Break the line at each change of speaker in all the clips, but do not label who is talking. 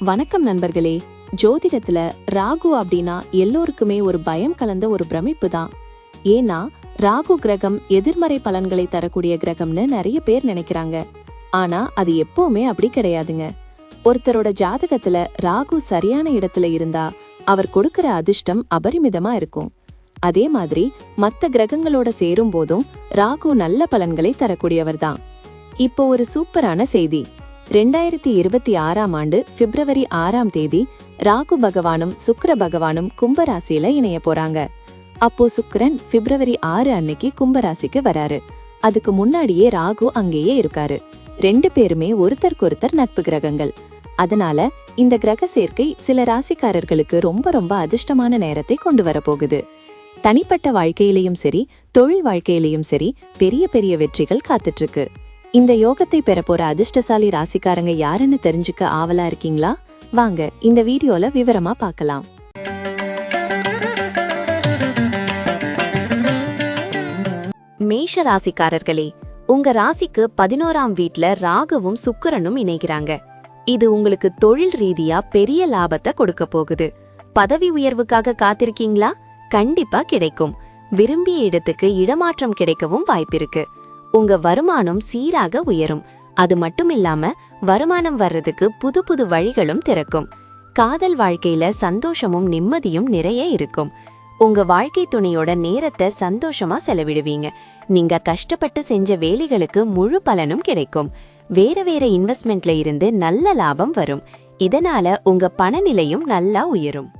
வணக்கம் நண்பர்களே. ஜோதிடத்துல ராகு அப்படின்னா எல்லோருக்குமே ஒரு பயம் கலந்த ஒரு பிரமிப்பு தான். ஏன்னா ராகு கிரகம் எதிர்மறை பலன்களை தரக்கூடிய கிரகம்னு நிறைய பேர் நினைக்கிறாங்க. ஆனா அது எப்பவுமே அப்படி கிடையாதுங்க. ஒருத்தரோட ஜாதகத்துல ராகு சரியான இடத்துல இருந்தா அவர் கொடுக்கிற அதிர்ஷ்டம் அபரிமிதமா இருக்கும். அதே மாதிரி மற்ற கிரகங்களோட சேரும் போதும் ராகு நல்ல பலன்களை தரக்கூடியவர் தான். இப்போ ஒரு சூப்பரான செய்தி. ரெண்டாயிரத்தி இருபத்தி ஆறாம் ஆண்டு பிப்ரவரி ஆறாம் தேதி ராகு பகவானும் சுக்கர பகவானும் கும்பராசியில இணைய போறாங்க. அப்போ சுக்கரன் பிப்ரவரி ஆறு அன்னைக்கு கும்பராசிக்கு வராரு. அதுக்கு முன்னாடியே ராகு அங்கேயே இருக்காரு. ரெண்டு பேருமே ஒருத்தருக்கொருத்தர் நட்பு கிரகங்கள். அதனால இந்த கிரக சேர்க்கை சில ராசிக்காரர்களுக்கு ரொம்ப ரொம்ப அதிர்ஷ்டமான நேரத்தை கொண்டு வரப்போகுது தனிப்பட்ட வாழ்க்கையிலையும் சரி தொழில் வாழ்க்கையிலையும் சரி பெரிய பெரிய வெற்றிகள் காத்துட்டு இருக்கு. இந்த யோகத்தை பெற போற அதிர்ஷ்டசாலி ராசிக்காரங்க யாருன்னு தெரிஞ்சுக்க ஆவலா இருக்கீங்களா? வாங்க இந்த வீடியோல விவரமா பார்க்கலாம்.
மேஷ ராசிக்காரர்களே உங்க ராசிக்கு பதினோராம் வீட்ல ராகுவும் சுக்கரனும் இணைகிறாங்க. இது உங்களுக்கு தொழில் ரீதியா பெரிய லாபத்தை கொடுக்க போகுது. பதவி உயர்வுக்காக காத்திருக்கீங்களா? கண்டிப்பா கிடைக்கும். விரும்பிய இடத்துக்கு இடமாற்றம் கிடைக்கவும் வாய்ப்பிருக்கு. உங்க வருமானம் சீராக உயரும். அது மட்டும் இல்லாம வருமானம் வர்றதுக்கு புது புது வழிகளும் திறக்கும். காதல் வாழ்க்கையில சந்தோஷமும் நிம்மதியும் நிறைய இருக்கும். உங்க வாழ்க்கை துணையோட நேரத்தை சந்தோஷமா செலவிடுவீங்க. நீங்க கஷ்டப்பட்டு செஞ்ச வேலைகளுக்கு முழு பலனும் கிடைக்கும். வேற வேற இன்வெஸ்ட்மெண்ட்ல இருந்து நல்ல லாபம் வரும். இதனால உங்க பணநிலையும் நல்லா உயரும்.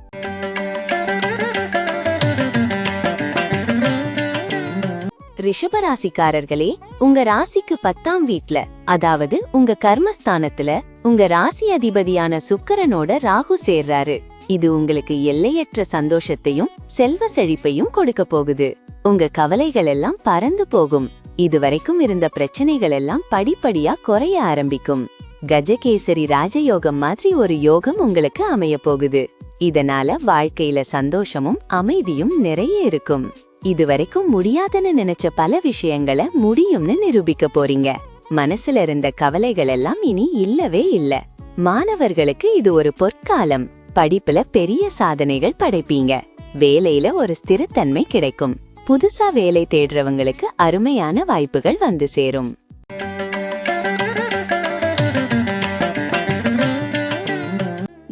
ரிஷபராசிக்காரர்களே உங்க ராசிக்கு பத்தாம் வீட்ல அதாவது உங்க கர்மஸ்தானத்துல உங்க ராசி அதிபதியான சுக்கரனோட ராகு சேர்றாரு. இது உங்களுக்கு எல்லையற்ற சந்தோஷத்தையும் செல்வ செழிப்பையும் கொடுக்க போகுது. உங்க கவலைகள் எல்லாம் பறந்து போகும். இதுவரைக்கும் இருந்த பிரச்சனைகள் எல்லாம் படிப்படியா குறைய ஆரம்பிக்கும். கஜகேசரி ராஜயோகம் மாதிரி ஒரு யோகம் உங்களுக்கு அமைய போகுது. இதனால வாழ்க்கையில சந்தோஷமும் அமைதியும் நிறைய இருக்கும். இதுவரைக்கும் முடியாதுன்னு நினைச்ச பல விஷயங்களை முடியும்னு நிரூபிக்க போறீங்க. மனசுல இருந்த கவலைகள் எல்லாம் இனி இல்லவே இல்ல. மாணவர்களுக்கு இது ஒரு பொற்காலம். படிப்புல பெரிய சாதனைகள் படைப்பீங்க. வேலையில ஒரு ஸ்திரத்தன்மை கிடைக்கும். புதுசா வேலை தேடுறவங்களுக்கு அருமையான வாய்ப்புகள் வந்து சேரும்.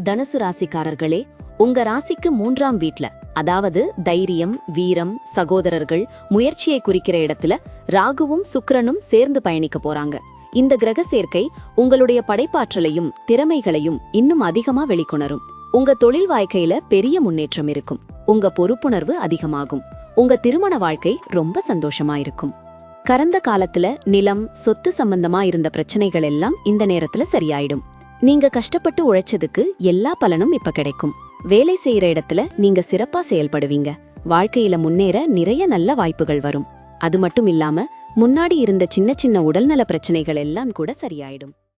தனுசு ராசிக்காரர்களே உங்க ராசிக்கு மூன்றாம் வீட்ல அதாவது தைரியம் வீரம் சகோதரர்கள் முயற்சியை குறிக்கிற இடத்துல ராகுவும் சுக்ரனும் சேர்ந்து பயணிக்க போறாங்க. இந்த கிரக சேர்க்கை உங்களுடைய படைப்பாற்றலையும் திறமைகளையும் இன்னும் அதிகமா வெளிக்கொணரும். உங்க தொழில் வாழ்க்கையில பெரிய முன்னேற்றம் இருக்கும். உங்க பொறுப்புணர்வு அதிகமாகும். உங்க திருமண வாழ்க்கை ரொம்ப சந்தோஷமா இருக்கும். கடந்த காலத்துல நிலம் சொத்து சம்பந்தமா இருந்த பிரச்சனைகள் எல்லாம் இந்த நேரத்துல சரியாயிடும். நீங்க கஷ்டப்பட்டு உழைச்சதுக்கு எல்லா பலனும் இப்ப கிடைக்கும். வேலை செய்யற இடத்துல நீங்க சிறப்பா செயல்படுவீங்க. வாழ்க்கையில முன்னேற நிறைய நல்ல வாய்ப்புகள் வரும். அது மட்டும் இல்லாம முன்னாடி இருந்த சின்ன சின்ன உடல்நல பிரச்சனைகள் எல்லாம் கூட சரியாயிடும்.